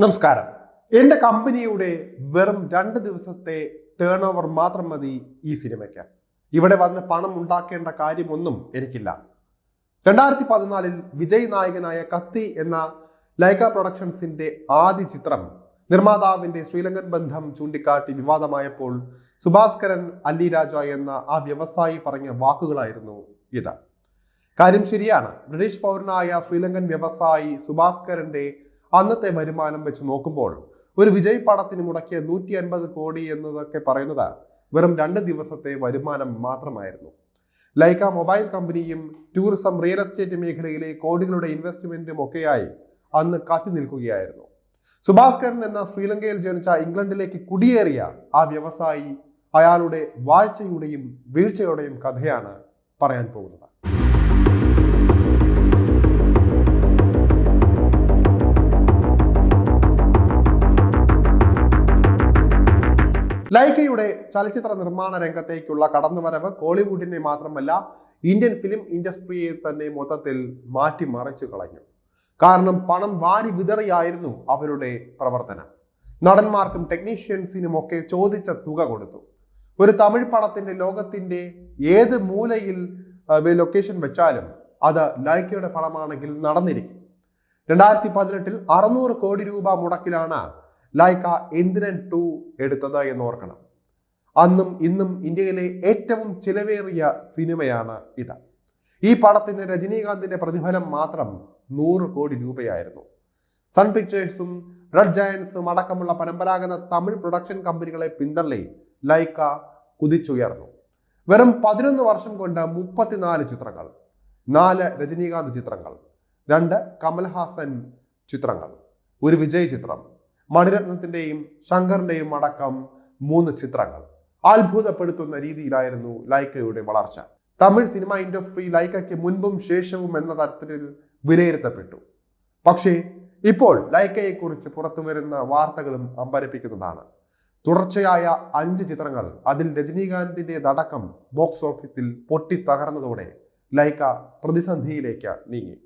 നമസ്കാരം. എന്റെ കമ്പനിയുടെ വെറും രണ്ട് ദിവസത്തെ ടേൺ ഓവർ മാത്രം മതി ഈ സിനിമയ്ക്ക്. ഇവിടെ വന്ന് പണം ഉണ്ടാക്കേണ്ട കാര്യമൊന്നും എനിക്കില്ല. രണ്ടായിരത്തി പതിനാലിൽ വിജയ് നായകനായ കത്തി എന്ന ലൈക പ്രൊഡക്ഷൻസിന്റെ ആദ്യ ചിത്രം നിർമ്മാതാവിന്റെ ശ്രീലങ്കൻ ബന്ധം ചൂണ്ടിക്കാട്ടി വിവാദമായപ്പോൾ സുഭാസ്കരൻ അല്ലി രാജ എന്ന ആ വ്യവസായി പറഞ്ഞ വാക്കുകളായിരുന്നു ഇത്. കാര്യം ശരിയാണ്. ബ്രിട്ടീഷ് പൗരനായ ശ്രീലങ്കൻ വ്യവസായി സുഭാസ്കരന്റെ അന്നത്തെ വരുമാനം വെച്ച് നോക്കുമ്പോൾ ഒരു വിജയ് പടത്തിന് മുടക്കിയ നൂറ്റി അൻപത് കോടി എന്നതൊക്കെ പറയുന്നത് വെറും രണ്ട് ദിവസത്തെ വരുമാനം മാത്രമായിരുന്നു. ലൈക്ക മൊബൈൽ കമ്പനിയും ടൂറിസം റിയൽ എസ്റ്റേറ്റ് മേഖലയിലെ കോടികളുടെ ഇൻവെസ്റ്റ്മെന്റും ഒക്കെയായി അന്ന് കാത്തി നിൽക്കുകയായിരുന്നു. സുഭാസ്കരൻ എന്ന ശ്രീലങ്കയിൽ ജനിച്ച ഇംഗ്ലണ്ടിലേക്ക് കുടിയേറിയ ആ വ്യവസായി അയാളുടെ വാഴ്ചയുടെയും വീഴ്ചയുടെയും കഥയാണ് പറയാൻ പോകുന്നത്. ലൈക്കയുടെ ചലച്ചിത്ര നിർമ്മാണ രംഗത്തേക്കുള്ള കടന്നുവരവ് കോളിവുഡിനെ മാത്രമല്ല ഇന്ത്യൻ ഫിലിം ഇൻഡസ്ട്രിയെ തന്നെ മൊത്തത്തിൽ മാറ്റിമറിച്ചു കളഞ്ഞു. കാരണം പണം വാരി വിതറിയായിരുന്നു അവരുടെ പ്രവർത്തനം. നടന്മാർക്കും ടെക്നീഷ്യൻസിനും ഒക്കെ ചോദിച്ച തുക കൊടുത്തു. ഒരു തമിഴ് പടത്തിന്റെ ലോകത്തിന്റെ ഏത് മൂലയിൽ ലൊക്കേഷൻ വെച്ചാലും അത് ലൈക്കയുടെ പടമാണെങ്കിൽ നടന്നിരിക്കും. രണ്ടായിരത്തി പതിനെട്ടിൽ അറുന്നൂറ് കോടി രൂപ മുടക്കിലാണ് ലൈക്ക എന്തിനൻ ടു എടുത്തത് എന്ന് ഓർക്കണം. അന്നും ഇന്നും ഇന്ത്യയിലെ ഏറ്റവും ചിലവേറിയ സിനിമയാണ് ഇത്. ഈ പടത്തിന് രജനീകാന്തിന്റെ പ്രതിഫലം മാത്രം നൂറ് കോടി രൂപയായിരുന്നു. സൺ പിക്ചേഴ്സും റെഡ് ജയൻസും അടക്കമുള്ള പരമ്പരാഗത തമിഴ് പ്രൊഡക്ഷൻ കമ്പനികളെ പിന്തള്ളി ലൈക്ക കുതിച്ചുയർന്നു. വെറും പതിനൊന്ന് വർഷം കൊണ്ട് മുപ്പത്തിനാല് ചിത്രങ്ങൾ നാല് രജനീകാന്ത് ചിത്രങ്ങൾ രണ്ട് കമൽഹാസൻ ചിത്രങ്ങൾ ഒരു വിജയ് ചിത്രം മണിരത്നത്തിന്റെയും ശങ്കറിന്റെയും അടക്കം മൂന്ന് ചിത്രങ്ങൾ. അത്ഭുതപ്പെടുത്തുന്ന രീതിയിലായിരുന്നു ലൈക്കയുടെ വളർച്ച. തമിഴ് സിനിമ ഇൻഡസ്ട്രി ലൈക്കയ്ക്ക് മുൻപും ശേഷവും എന്ന തരത്തിൽ വിലയിരുത്തപ്പെട്ടു. പക്ഷേ ഇപ്പോൾ ലൈക്കയെക്കുറിച്ച് പുറത്തു വരുന്ന വാർത്തകളും അമ്പരപ്പിക്കുന്നതാണ്. തുടർച്ചയായ അഞ്ച് ചിത്രങ്ങൾ അതിൽ രജനീകാന്തിന്റെതടക്കം ബോക്സ് ഓഫീസിൽ പൊട്ടിത്തകർന്നതോടെ ലൈക്ക പ്രതിസന്ധിയിലേക്ക് നീങ്ങി.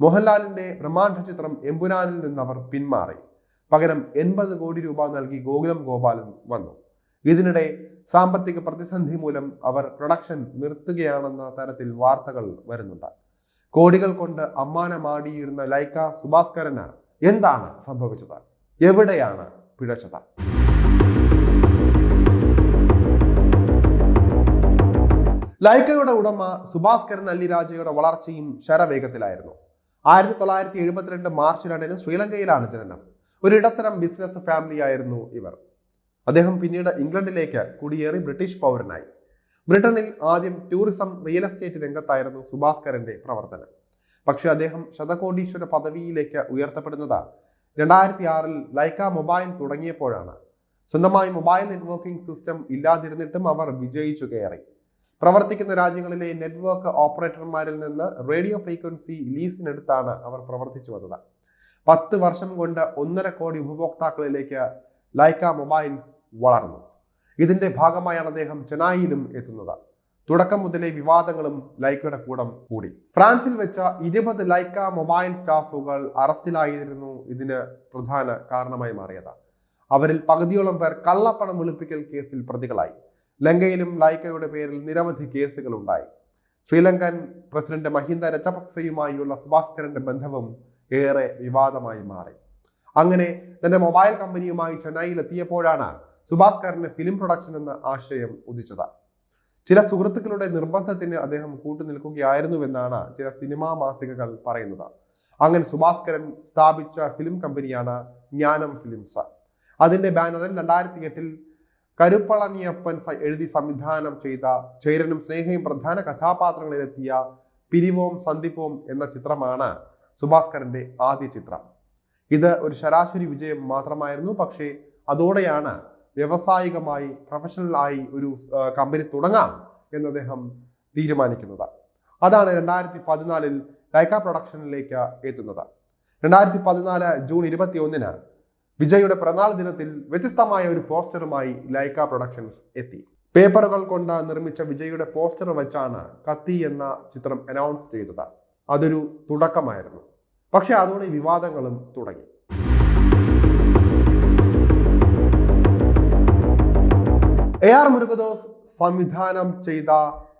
മോഹൻലാലിന്റെ ബ്രഹ്മാണ്ഡ ചിത്രം എമ്പുരാനിൽ നിന്നവർ പിന്മാറി. പകരം എൺപത് കോടി രൂപ നൽകി ഗോകുലം ഗോപാലൻ വന്നു. ഇതിനിടെ സാമ്പത്തിക പ്രതിസന്ധി മൂലം അവർ പ്രൊഡക്ഷൻ നിർത്തുകയാണെന്ന തരത്തിൽ വാർത്തകൾ വരുന്നുണ്ട്. കോടികൾ കൊണ്ട് അമ്മാനമാടിയിരുന്ന ലൈക്ക സുഭാസ്കരന് എന്താണ് സംഭവിച്ചത്? എവിടെയാണ് പിഴച്ചത്? ലൈക്കയുടെ ഉടമ സുഭാസ്കരൻ അല്ലിരാജയുടെ വളർച്ചയും ശരവേഗത്തിലായിരുന്നു. ആയിരത്തി തൊള്ളായിരത്തി എഴുപത്തിരണ്ട് മാർച്ച് രണ്ടിന് ശ്രീലങ്കയിലാണ് ജനനം. ഒരു ഇടത്തരം ബിസിനസ് ഫാമിലി ആയിരുന്നു ഇവർ. അദ്ദേഹം പിന്നീട് ഇംഗ്ലണ്ടിലേക്ക് കുടിയേറി ബ്രിട്ടീഷ് പൗരനായി. ബ്രിട്ടനിൽ ആദ്യം ടൂറിസം റിയൽ എസ്റ്റേറ്റ് രംഗത്തായിരുന്നു സുഭാസ്കരന്റെ പ്രവർത്തനം. പക്ഷേ അദ്ദേഹം ശതകോടീശ്വര പദവിയിലേക്ക് ഉയർത്തപ്പെടുന്നത് രണ്ടായിരത്തി ആറിൽ ലൈക്ക മൊബൈൽ തുടങ്ങിയപ്പോഴാണ്. സ്വന്തമായി മൊബൈൽ നെറ്റ്വർക്കിംഗ് സിസ്റ്റം ഇല്ലാതിരുന്നിട്ടും അവർ വിജയിച്ചു കയറി. പ്രവർത്തിക്കുന്ന രാജ്യങ്ങളിലെ നെറ്റ്വർക്ക് ഓപ്പറേറ്റർമാരിൽ നിന്ന് റേഡിയോ ഫ്രീക്വൻസി ലീസിനെടുത്താണ് അവർ പ്രവർത്തിച്ചു വന്നത്. പത്ത് വർഷം കൊണ്ട് ഒന്നര കോടി ഉപഭോക്താക്കളിലേക്ക് ലൈക്ക മൊബൈൽസ് വളർന്നു. ഇതിന്റെ ഭാഗമായാണ് അദ്ദേഹം ചെന്നൈയിലും എത്തുന്നത്. തുടക്കം മുതലേ വിവാദങ്ങളും ലൈക്കയുടെ കൂടം കൂടി. ഫ്രാൻസിൽ വെച്ച ഇരുപത് ലൈക്ക മൊബൈൽ സ്റ്റാഫുകൾ അറസ്റ്റിലായിരുന്നു ഇതിന് പ്രധാന കാരണമായി മാറിയത്. അവരിൽ പകുതിയോളം പേർ കള്ളപ്പണം വെളുപ്പിക്കൽ കേസിൽ പ്രതികളായി. ലങ്കയിലും ലൈക്കയുടെ പേരിൽ നിരവധി കേസുകൾ ഉണ്ടായി ശ്രീലങ്കൻ പ്രസിഡന്റ് മഹിന്ദ രജപക്സയുമായുള്ള സുഭാസ്കരന്റെ ബന്ധവും ഏറെ വിവാദമായി മാറി. അങ്ങനെ തന്റെ മൊബൈൽ കമ്പനിയുമായി ചെന്നൈയിൽ എത്തിയപ്പോഴാണ് സുഭാസ്കറിന് ഫിലിം പ്രൊഡക്ഷൻ എന്ന ആശയം ഉദിച്ചത്. ചില സുഹൃത്തുക്കളുടെ നിർബന്ധത്തിന് അദ്ദേഹം കൂട്ടുനിൽക്കുകയായിരുന്നുവെന്നാണ് ചില സിനിമാ മാസികകൾ പറയുന്നത്. അങ്ങനെ സുഭാസ്കരൻ സ്ഥാപിച്ച ഫിലിം കമ്പനിയാണ് ജ്ഞാനം ഫിലിംസ്. അതിന്റെ ബാനറിൽ രണ്ടായിരത്തി എട്ടിൽ കരുപ്പളനിയപ്പൻ എഴുതി സംവിധാനം ചെയ്ത ചേരനും സ്നേഹയും പ്രധാന കഥാപാത്രങ്ങളിലെത്തിയ പിരിവോം സന്ദിപ്പോം എന്ന ചിത്രമാണ് സുഭാസ്കരന്റെ ആദ്യ ചിത്രം. ഇത് ഒരു ശരാശരി വിജയം മാത്രമായിരുന്നു. പക്ഷേ അതോടെയാണ് വ്യവസായികമായി പ്രൊഫഷണലായി ഒരു കമ്പനി തുടങ്ങാം എന്ന് അദ്ദേഹം തീരുമാനിക്കുന്നത്. അതാണ് രണ്ടായിരത്തി പതിനാലിൽ ലൈക്ക പ്രൊഡക്ഷനിലേക്ക് എത്തുന്നത്. രണ്ടായിരത്തി പതിനാല് ജൂൺ ഇരുപത്തി ഒന്നിന് വിജയുടെ പിറന്നാൾ ദിനത്തിൽ വ്യത്യസ്തമായ ഒരു പോസ്റ്ററുമായി ലൈക്ക പ്രൊഡക്ഷൻസ് എത്തി. പേപ്പറുകൾ കൊണ്ട് നിർമ്മിച്ച വിജയുടെ പോസ്റ്റർ വെച്ചാണ് കത്തി എന്ന ചിത്രം അനൗൺസ് ചെയ്തത്. അതൊരു തുടക്കമായിരുന്നു. പക്ഷെ അതോടെ വിവാദങ്ങളും തുടങ്ങി. എ ആർ മുരുകദോസ് സംവിധാനം ചെയ്ത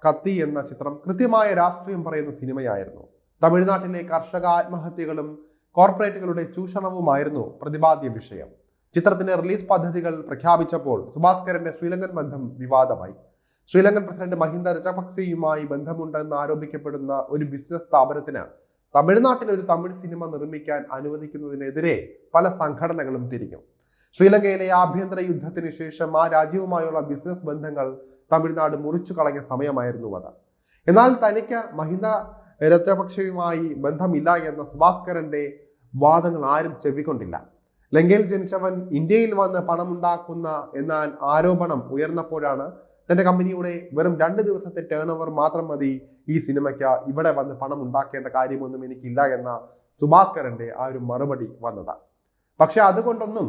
കത്തി എന്ന ചിത്രം കൃത്യമായ രാഷ്ട്രീയം പറയുന്ന സിനിമയായിരുന്നു. തമിഴ്നാട്ടിലെ കർഷക ആത്മഹത്യകളും കോർപ്പറേറ്റുകളുടെ ചൂഷണവുമായിരുന്നു പ്രതിപാദ്യ വിഷയം. ചിത്രത്തിന്റെ റിലീസ് പദ്ധതികൾ പ്രഖ്യാപിച്ചപ്പോൾ സുഭാസ്കരന്റെ ശ്രീലങ്കൻ ബന്ധം വിവാദമായി. ശ്രീലങ്കൻ പ്രസിഡന്റ് മഹിന്ദ രജപക്സെയുമായി ബന്ധമുണ്ടെന്ന് ആരോപിക്കപ്പെടുന്ന ഒരു ബിസിനസ് സ്ഥാപനത്തിന് തമിഴ്നാട്ടിൽ ഒരു തമിഴ് സിനിമ നിർമ്മിക്കാൻ അനുവദിക്കുന്നതിനെതിരെ പല സംഘടനകളും തിരിഞ്ഞു. ശ്രീലങ്കയിലെ ആഭ്യന്തര യുദ്ധത്തിന് ശേഷം ആ രാജ്യവുമായുള്ള ബിസിനസ് ബന്ധങ്ങൾ തമിഴ്നാട് മുറിച്ചു കളഞ്ഞ സമയമായിരുന്നു അത്. എന്നാൽ തനിക്ക് മഹിന്ദ രജപക്ഷയുമായി ബന്ധമില്ല എന്ന സുഭാസ്കരന്റെ വാദങ്ങൾ ആരും ചെവിക്കൊണ്ടില്ല. ലങ്കയിൽ ജനിച്ചവൻ ഇന്ത്യയിൽ വന്ന് പണമുണ്ടാക്കുന്ന എന്ന ആരോപണം ഉയർന്നപ്പോഴാണ് തന്റെ കമ്പനിയുടെ വെറും രണ്ട് ദിവസത്തെ ടേൺ ഓവർ മാത്രം മതി. ഈ സിനിമയ്ക്ക് ഇവിടെ വന്ന് പണം ഉണ്ടാക്കേണ്ട കാര്യമൊന്നും എനിക്കില്ല എന്ന സുഭാസ്കരന്റെ ആ ഒരു മറുപടി വന്നതാണ് പക്ഷെ അതുകൊണ്ടൊന്നും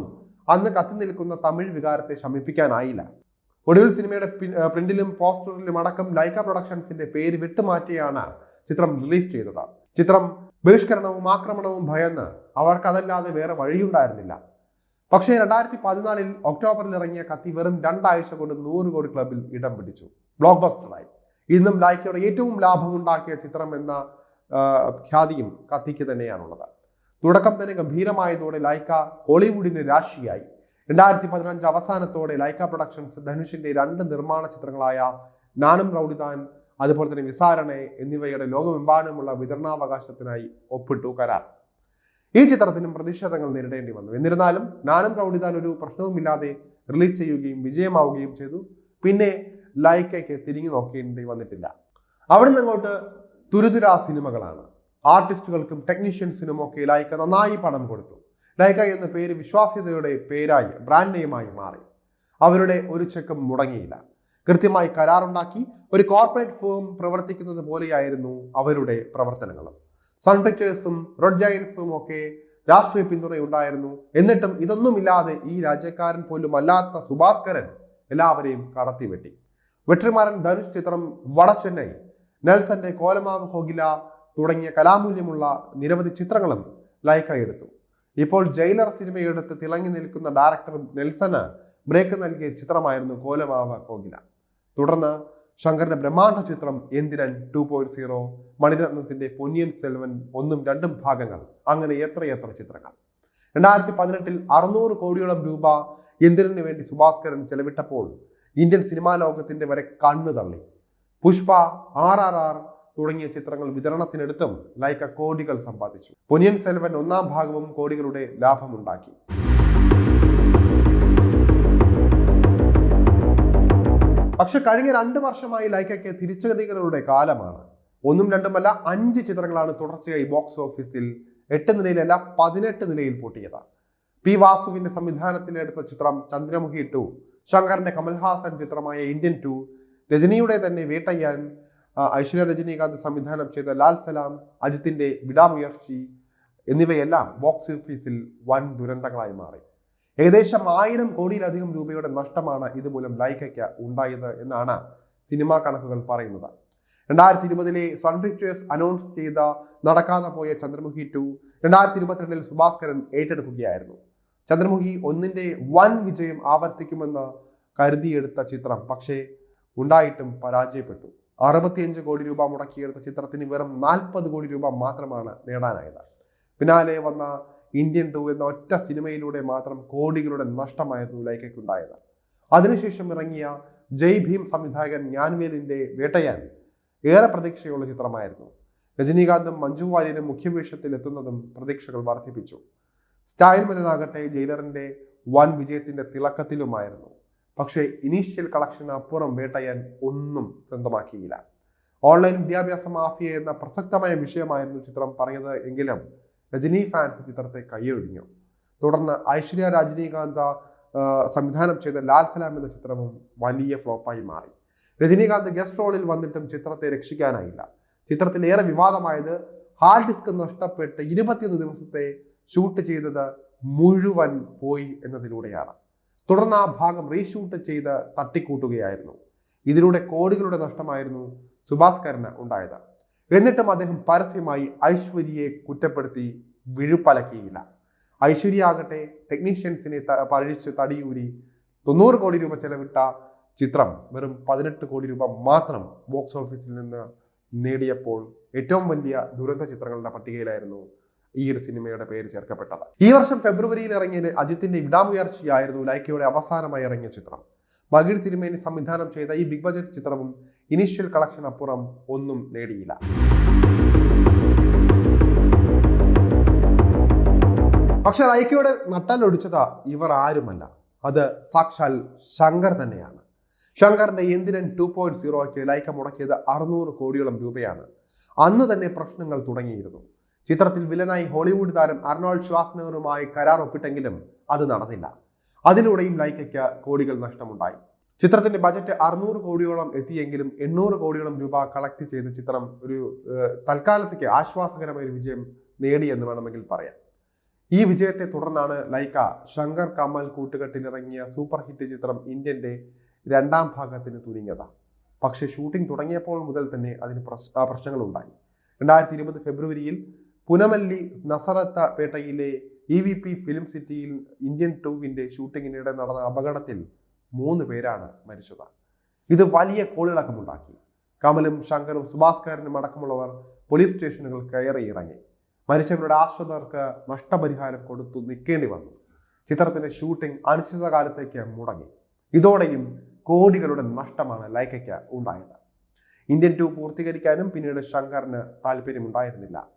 അന്ന് കത്തി നിൽക്കുന്ന തമിഴ് വികാരത്തെ ശമിപ്പിക്കാനായില്ല. ഒടുവിൽ സിനിമയുടെ പ്രിന്റിലും പോസ്റ്ററിലും അടക്കം ലൈക്ക പ്രൊഡക്ഷൻസിന്റെ പേര് വിട്ടുമാറ്റിയാണ് ചിത്രം റിലീസ് ചെയ്തത്. ചിത്രം ബഹിഷ്കരണവും ആക്രമണവും ഭയന്ന് അവർക്കതല്ലാതെ വേറെ വഴിയുണ്ടായിരുന്നില്ല. പക്ഷേ രണ്ടായിരത്തി പതിനാലിൽ ഒക്ടോബറിൽ ഇറങ്ങിയ കത്തി വെറും രണ്ടാഴ്ച കൊണ്ട് നൂറ് കോടി ക്ലബിൽ ഇടം പിടിച്ചു. ബ്ലോക്ക് ബസ്റ്ററായി ഇന്നും ലൈക്കയുടെ ഏറ്റവും ലാഭമുണ്ടാക്കിയ ചിത്രം എന്ന ഖ്യാതിയും കത്തിക്ക് തന്നെയാണുള്ളത്. തുടക്കം തന്നെ ഗംഭീരമായതോടെ ലൈക്ക ഹോളിവുഡിന്റെ രാശിയായി. രണ്ടായിരത്തി പതിനഞ്ച് അവസാനത്തോടെ ലൈക്ക പ്രൊഡക്ഷൻസ് ധനുഷിന്റെ രണ്ട് നിർമ്മാണ ചിത്രങ്ങളായ നാനും റൗഡിതാൻ അതുപോലെ തന്നെ വിസാരണെ എന്നിവയുടെ ലോകമെമ്പാടുമുള്ള വിതരണാവകാശത്തിനായി ഒപ്പിട്ടു കരാർ. ഈ ചിത്രത്തിനും പ്രതിഷേധങ്ങൾ നേരിടേണ്ടി വന്നു. എന്നിരുന്നാലും നാനും പ്രൗഢിതാൻ ഒരു പ്രശ്നവുമില്ലാതെ റിലീസ് ചെയ്യുകയും വിജയമാവുകയും ചെയ്തു. പിന്നെ ലൈക്കയ്ക്ക് തിരിഞ്ഞു നോക്കേണ്ടി വന്നിട്ടില്ല. അവിടെ അങ്ങോട്ട് തുരുതുരാ സിനിമകളാണ്. ആർട്ടിസ്റ്റുകൾക്കും ടെക്നീഷ്യൻസിനും ഒക്കെ ലൈക്ക നന്നായി പണം കൊടുത്തു. ലൈക്ക എന്ന പേര് വിശ്വാസ്യതയുടെ പേരായി ബ്രാൻഡ് നെയിമായി മാറി. അവരുടെ ഒരു ചെക്കും മുടങ്ങിയില്ല. കൃത്യമായി കരാറുണ്ടാക്കി ഒരു കോർപ്പറേറ്റ് ഫേം പ്രവർത്തിക്കുന്നത് പോലെയായിരുന്നു അവരുടെ പ്രവർത്തനങ്ങളും. സൺ പിക്ചേഴ്സും റെഡ് ജയൻസും ഒക്കെ രാഷ്ട്രീയ പിന്തുണയുണ്ടായിരുന്നു. എന്നിട്ടും ഇതൊന്നുമില്ലാതെ ഈ രാജ്യക്കാരൻ പോലും അല്ലാത്ത സുഭാസ്കരൻ എല്ലാവരെയും കടത്തിവെട്ടി വെട്രിമാരൻ ധനുഷ് ചിത്രം വടച്ചെന്നൈ നെൽസന്റെ കോലമാവ് കോകില തുടങ്ങിയ കലാമൂല്യമുള്ള നിരവധി ചിത്രങ്ങളും ലൈക്ക എടുത്തു. ഇപ്പോൾ ജയിലർ സിനിമയെടുത്ത് തിളങ്ങി നിൽക്കുന്ന ഡയറക്ടർ നെൽസന് ബ്രേക്ക് നൽകിയ ചിത്രമായിരുന്നു കോലമാവ കോകില. തുടർന്ന് ശങ്കറിന്റെ ബ്രഹ്മാണ്ഡ ചിത്രം എന്തിനൻ ടു പോയിന്റ് സീറോ മണിരത്നത്തിന്റെ പൊന്നിയൻ സെൽവൻ ഒന്നും രണ്ടും ഭാഗങ്ങൾ. അങ്ങനെ എത്രയെത്ര ചിത്രങ്ങൾ. രണ്ടായിരത്തി പതിനെട്ടിൽ അറുന്നൂറ് കോടിയോളം രൂപ എന്തിനു വേണ്ടി സുഭാസ്കരൻ ചെലവിട്ടപ്പോൾ ഇന്ത്യൻ സിനിമാ ലോകത്തിന്റെ വരെ കണ്ണു തള്ളി. പുഷ്പ ആർ ആർ ആർ തുടങ്ങിയ ചിത്രങ്ങൾ വിതരണത്തിനെടുത്തും ലൈക്ക കോടികൾ സമ്പാദിച്ചു. പൊന്നിയൻ സെൽവൻ ഒന്നാം ഭാഗവും കോടികളുടെ ലാഭമുണ്ടാക്കി. പക്ഷെ കഴിഞ്ഞ രണ്ട് വർഷമായി ലൈക്കയ്ക്ക് തിരിച്ചടികളുടെ കാലമാണ്. ഒന്നും രണ്ടുമല്ല അഞ്ച് ചിത്രങ്ങളാണ് തുടർച്ചയായി ബോക്സ് ഓഫീസിൽ എട്ട് നിലയിലല്ല പതിനെട്ട് നിലയിൽ പൊട്ടിയത്. പി വാസുവിന്റെ സംവിധാനത്തിലെടുത്ത ചിത്രം ചന്ദ്രമുഖി ടു ശങ്കറിന്റെ കമൽഹാസൻ ചിത്രമായ ഇന്ത്യൻ ടു രജനിയുടെ തന്നെ വേട്ടയ്യാൻ ഐശ്വര്യ രജനീകാന്ത് സംവിധാനം ചെയ്ത ലാൽ സലാം അജിത്തിന്റെ വിടാമുയർച്ചി എന്നിവയെല്ലാം ബോക്സ് ഓഫീസിൽ വൻ ദുരന്തങ്ങളായി മാറി. ഏകദേശം ആയിരം കോടിയിലധികം രൂപയുടെ നഷ്ടമാണ് ഇതുമൂലം ലൈക്കയ്ക്ക് ഉണ്ടായത് എന്നാണ് സിനിമാ കണക്കുകൾ പറയുന്നത്. രണ്ടായിരത്തി ഇരുപതിലെ സൺ പിക്ചേഴ്സ് അനൗൺസ് ചെയ്ത നടക്കാതെ പോയ ചന്ദ്രമുഖി ടു രണ്ടായിരത്തി ഇരുപത്തിരണ്ടിൽ സുഭാസ്കരൻ ഏറ്റെടുക്കുകയായിരുന്നു. ചന്ദ്രമുഖി ഒന്നിന്റെ വൻ വിജയം ആവർത്തിക്കുമെന്ന് കരുതിയെടുത്ത ചിത്രം പക്ഷേ ഉണ്ടായിട്ടും പരാജയപ്പെട്ടു. അറുപത്തിയഞ്ച് കോടി രൂപ മുടക്കിയെടുത്ത ചിത്രത്തിന് വെറും നാൽപ്പത് കോടി രൂപ മാത്രമാണ് നേടാനായത്. പിന്നാലെ വന്ന ഇന്ത്യൻ ടു എന്ന ഒറ്റ സിനിമയിലൂടെ മാത്രം കോടികളുടെ നഷ്ടമായിരുന്നു ലൈക്കയ്ക്കുണ്ടായത് അതിനുശേഷം ഇറങ്ങിയ ജയ് ഭീം സംവിധായകൻ ഞാൻവേലിന്റെ വേട്ടയാൻ ഏറെ പ്രതീക്ഷയുള്ള ചിത്രമായിരുന്നു. രജനീകാന്തും മഞ്ജു വാര്യരും മുഖ്യവേഷത്തിൽ എത്തുന്നതും പ്രതീക്ഷകൾ വർദ്ധിപ്പിച്ചു. സ്റ്റൈൽ മനനാകട്ടെ ജയിലറിന്റെ വൻ വിജയത്തിന്റെ തിളക്കത്തിലുമായിരുന്നു. പക്ഷേ ഇനീഷ്യൽ കളക്ഷന് അപ്പുറം വേട്ടയാൻ ഒന്നും സ്വന്തമാക്കിയില്ല. ഓൺലൈൻ വിദ്യാഭ്യാസ മാഫിയ എന്ന പ്രസക്തമായ വിഷയമായിരുന്നു ചിത്രം പറഞ്ഞത് എങ്കിലും രജനി ഫാൻസ് ചിത്രത്തെ കൈയൊഴിഞ്ഞു. തുടർന്ന് ഐശ്വര്യ രജനീകാന്ത സംവിധാനം ചെയ്ത ലാൽ സലാം എന്ന ചിത്രവും വലിയ ഫ്ലോപ്പായി മാറി. രജനീകാന്ത് ഗസ്റ്റ് റോളിൽ വന്നിട്ടും ചിത്രത്തെ രക്ഷിക്കാനായില്ല. ചിത്രത്തിൽ ഏറെ വിവാദമായത് ഹാർഡ് ഡിസ്ക് നഷ്ടപ്പെട്ട് ഇരുപത്തിയൊന്ന് ദിവസത്തെ ഷൂട്ട് ചെയ്തത് മുഴുവൻ പോയി എന്നതിലൂടെയാണ്. തുടർന്ന് ആ ഭാഗം റീഷൂട്ട് ചെയ്ത് തട്ടിക്കൂട്ടുകയായിരുന്നു. ഇതിലൂടെ കോടികളുടെ നഷ്ടമായിരുന്നു സുഭാസ്കരന് ഉണ്ടായത്. എന്നിട്ടും അദ്ദേഹം പരസ്യമായി ഐശ്വര്യയെ കുറ്റപ്പെടുത്തി വിഴുപ്പലക്കിയില്ല. ഐശ്വര്യ ആകട്ടെ ടെക്നീഷ്യൻസിനെ പഴിച്ച് തടിയൂരി തൊണ്ണൂറ് കോടി രൂപ ചെലവിട്ട ചിത്രം വെറും പതിനെട്ട് കോടി രൂപ മാത്രം ബോക്സ് ഓഫീസിൽ നിന്ന് നേടിയപ്പോൾ ഏറ്റവും വലിയ ദുരന്ത ചിത്രങ്ങളുടെ പട്ടികയിലായിരുന്നു ഈ ഒരു സിനിമയുടെ പേര് ചേർക്കപ്പെട്ടത്. ഈ വർഷം ഫെബ്രുവരിയിൽ ഇറങ്ങിയ അജിത്തിന്റെ ഇടാമുയർച്ചയായിരുന്നു ലൈക്കയുടെ അവസാനമായി ഇറങ്ങിയ ചിത്രം. മകിഴ് സിനിമയിൽ സംവിധാനം ചെയ്ത ഈ ബിഗ് ബജറ്റ് ചിത്രവും ഇനീഷ്യൽ കളക്ഷൻ അപ്പുറം ഒന്നും നേടിയില്ല. പക്ഷെ ലൈക്കയുടെ നട്ടലൊടിച്ചത് ഇവർ ആരുമല്ല. അത് സാക്ഷാൽ ശങ്കർ തന്നെയാണ്. ശങ്കറിന്റെ എന്തിനൻ ടു പോയിന്റ് സീറോയ്ക്ക് ലൈക്ക മുടക്കിയത് അറുന്നൂറ് കോടിയോളം രൂപയാണ്. അന്ന് തന്നെ പ്രശ്നങ്ങൾ തുടങ്ങിയിരുന്നു. ചിത്രത്തിൽ വില്ലനായി ഹോളിവുഡ് താരം അർണോൾഡ് ശ്വാസ്നറുമായി കരാർ ഒപ്പിട്ടെങ്കിലും അത് നടന്നില്ല. അതിലൂടെയും ലൈക്കയ്ക്ക് കോടികൾ നഷ്ടമുണ്ടായി. ചിത്രത്തിന്റെ ബജറ്റ് അറുന്നൂറ് കോടിയോളം എത്തിയെങ്കിലും എണ്ണൂറ് കോടിയോളം രൂപ കളക്ട് ചെയ്ത ചിത്രം ഒരു തൽക്കാലത്തേക്ക് ആശ്വാസകരമായ ഒരു വിജയം നേടിയെന്ന് വേണമെങ്കിൽ പറയാം. ഈ വിജയത്തെ തുടർന്നാണ് ലൈക്ക ശങ്കർ കമൽ കൂട്ടുകെട്ടിലിറങ്ങിയ സൂപ്പർ ഹിറ്റ് ചിത്രം ഇന്ത്യന്റെ രണ്ടാം ഭാഗത്തിന് തുനിഞ്ഞത്. പക്ഷേ ഷൂട്ടിംഗ് തുടങ്ങിയപ്പോൾ മുതൽ തന്നെ അതിന് പ്രശ്നങ്ങളുണ്ടായി. രണ്ടായിരത്തി ഇരുപത് ഫെബ്രുവരിയിൽ Poonamallee നസറത്ത പേട്ടയിലെ E V P film city Indian ടൂവിന്റെ ഷൂട്ടിങ്ങിനിടെ നടന്ന അപകടത്തിൽ മൂന്ന് പേരാണ് മരിച്ചത്. ഇത് വലിയ കോളിളക്കമുണ്ടാക്കി. കമലും ശങ്കറും സുഭാസ്കരനും അടക്കമുള്ളവർ പോലീസ് സ്റ്റേഷനുകൾ കയറി ഇറങ്ങി. മരിച്ചവരുടെ ആശ്രിതർക്ക് നഷ്ടപരിഹാരം കൊടുത്തു നിൽക്കേണ്ടി വന്നു. ചിത്രത്തിന്റെ ഷൂട്ടിംഗ് അനിശ്ചിതകാലത്തേക്ക് മുടങ്ങി. ഇതോടെയും കോടികളുടെ നഷ്ടമാണ് ലൈക്കയ്ക്ക് ഉണ്ടായത്. ഇന്ത്യൻ ടു പൂർത്തീകരിക്കാനും പിന്നീട് ശങ്കറിന് താല്പര്യമുണ്ടായിരുന്നില്ല.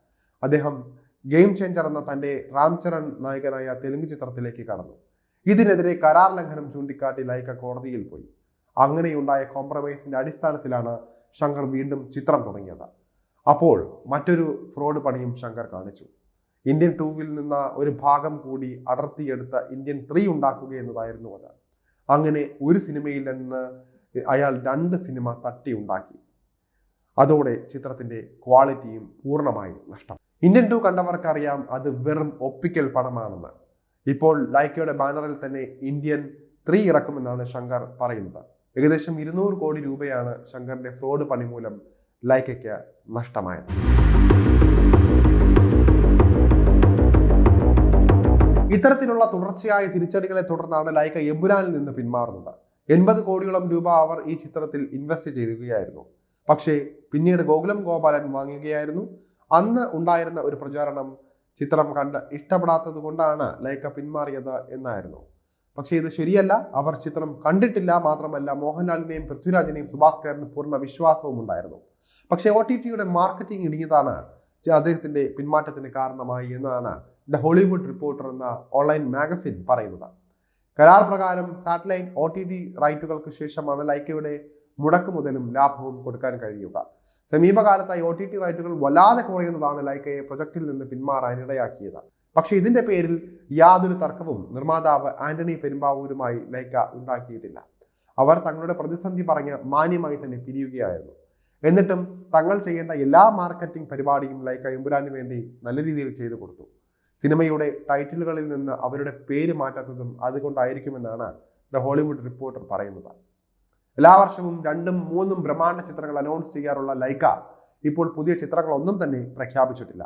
അദ്ദേഹം ഗെയിം ചേഞ്ചർ എന്ന തന്റെ രാംചരൺ നായകനായ തെലുങ്ക് ചിത്രത്തിലേക്ക് കടന്നു. ഇതിനെതിരെ കരാർ ലംഘനം ചൂണ്ടിക്കാട്ടി ലൈക്ക കോടതിയിൽ പോയി. അങ്ങനെയുണ്ടായ കോംപ്രമൈസിന്റെ അടിസ്ഥാനത്തിലാണ് ശങ്കർ വീണ്ടും ചിത്രം തുടങ്ങിയത്. അപ്പോൾ മറ്റൊരു ഫ്രോഡ് പണിയും ശങ്കർ കാണിച്ചു. ഇന്ത്യൻ ടൂവിൽ നിന്ന് ഒരു ഭാഗം കൂടി അടർത്തിയെടുത്ത ഇന്ത്യൻ ത്രീ ഉണ്ടാക്കുക എന്നതായിരുന്നു അത്. അങ്ങനെ ഒരു സിനിമയിൽ നിന്ന് അയാൾ രണ്ട് സിനിമ തട്ടി ഉണ്ടാക്കി. അതോടെ ചിത്രത്തിന്റെ ക്വാളിറ്റിയും പൂർണമായും നഷ്ടം. ഇന്ത്യൻ ടു കണ്ടവർക്കറിയാം അത് വെറും ഒപ്പിക്കൽ പടമാണെന്ന് ഇപ്പോൾ ലൈക്കയുടെ ബാനറിൽ തന്നെ ഇന്ത്യൻ ത്രീ ഇറക്കുമെന്നാണ് ശങ്കർ പറയുന്നത്. ഏകദേശം ഇരുന്നൂറ് കോടി രൂപയാണ് ശങ്കറിന്റെ ഫ്രോഡ് പണി മൂലം ലൈക്കയ്ക്ക് നഷ്ടമായത്. ഇത്തരത്തിലുള്ള തുടർച്ചയായ തിരിച്ചടികളെ തുടർന്നാണ് ലൈക്ക എമ്പുരാനിൽ നിന്ന് പിന്മാറുന്നത്. എൺപത് കോടിയോളം രൂപ അവർ ഈ ചിത്രത്തിൽ ഇൻവെസ്റ്റ് ചെയ്യുകയായിരുന്നു. പക്ഷേ പിന്നീട് ഗോകുലം ഗോപാലൻ വാങ്ങുകയായിരുന്നു. അന്ന് ഉണ്ടായിരുന്ന ഒരു പ്രചാരണം ചിത്രം കണ്ട് ഇഷ്ടപ്പെടാത്തത് കൊണ്ടാണ് ലൈക്ക പിന്മാറിയത് എന്നായിരുന്നു. പക്ഷേ ഇത് ശരിയല്ല. അവർ ചിത്രം കണ്ടിട്ടില്ല മാത്രമല്ല മോഹൻലാലിനെയും പൃഥ്വിരാജിനെയും സുഭാസ്കറിന് പൂർണ വിശ്വാസവും ഉണ്ടായിരുന്നു. പക്ഷേ ഒ ടി ടിയുടെ മാർക്കറ്റിംഗ് ഇടിഞ്ഞതാണ് അദ്ദേഹത്തിന്റെ പിന്മാറ്റത്തിന് കാരണമായി എന്നാണ് ദ ഹോളിവുഡ് റിപ്പോർട്ടർ എന്ന ഓൺലൈൻ മാഗസിൻ പറയുന്നത്. കരാർ പ്രകാരം സാറ്റലൈറ്റ് ഒ ടി ടി റൈറ്റുകൾക്ക് ശേഷമാണ് ലൈക്കയുടെ മുടക്ക് മുതലും ലാഭവും കൊടുക്കാൻ കഴിയുക. സമീപകാലത്തായി ഒ ടി ടി റൈറ്റുകൾ വല്ലാതെ കുറയുന്നതാണ് ലൈക്കയെ പ്രൊജക്റ്റിൽ നിന്ന് പിന്മാറാൻ ഇടയാക്കിയത്. പക്ഷേ ഇതിന്റെ പേരിൽ യാതൊരു തർക്കവും നിർമ്മാതാവ് ആന്റണി പെരുമ്പാവൂരുമായി ലൈക്ക ഉണ്ടാക്കിയിട്ടില്ല. അവർ തങ്ങളുടെ പ്രതിസന്ധി പറഞ്ഞ് മാന്യമായി തന്നെ പിരിയുകയായിരുന്നു. എന്നിട്ടും തങ്ങൾ ചെയ്യേണ്ട എല്ലാ മാർക്കറ്റിംഗ് പരിപാടിയും ലൈക്ക എമ്പുരാന് വേണ്ടി നല്ല രീതിയിൽ ചെയ്തു കൊടുത്തു. സിനിമയുടെ ടൈറ്റിലുകളിൽ നിന്ന് അവരുടെ പേര് മാറ്റാത്തതും അതുകൊണ്ടായിരിക്കുമെന്നാണ് ദ ഹോളിവുഡ് റിപ്പോർട്ടർ പറയുന്നത്. എല്ലാ വർഷവും രണ്ടും മൂന്നും ബ്രഹ്മാണ്ഡ ചിത്രങ്ങൾ അനൗൺസ് ചെയ്യാറുള്ള ലൈക്ക ഇപ്പോൾ പുതിയ ചിത്രങ്ങളൊന്നും തന്നെ പ്രഖ്യാപിച്ചിട്ടില്ല.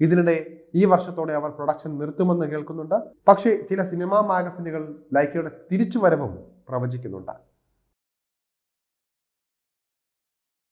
ഇതിനിടെ ഈ വർഷത്തോടെ അവർ പ്രൊഡക്ഷൻ നിർത്തുമെന്ന് കേൾക്കുന്നുണ്ട്. പക്ഷേ ചില സിനിമാ മാഗസിനുകൾ ലൈക്കയുടെ തിരിച്ചുവരവും പ്രവചിക്കുന്നുണ്ട്.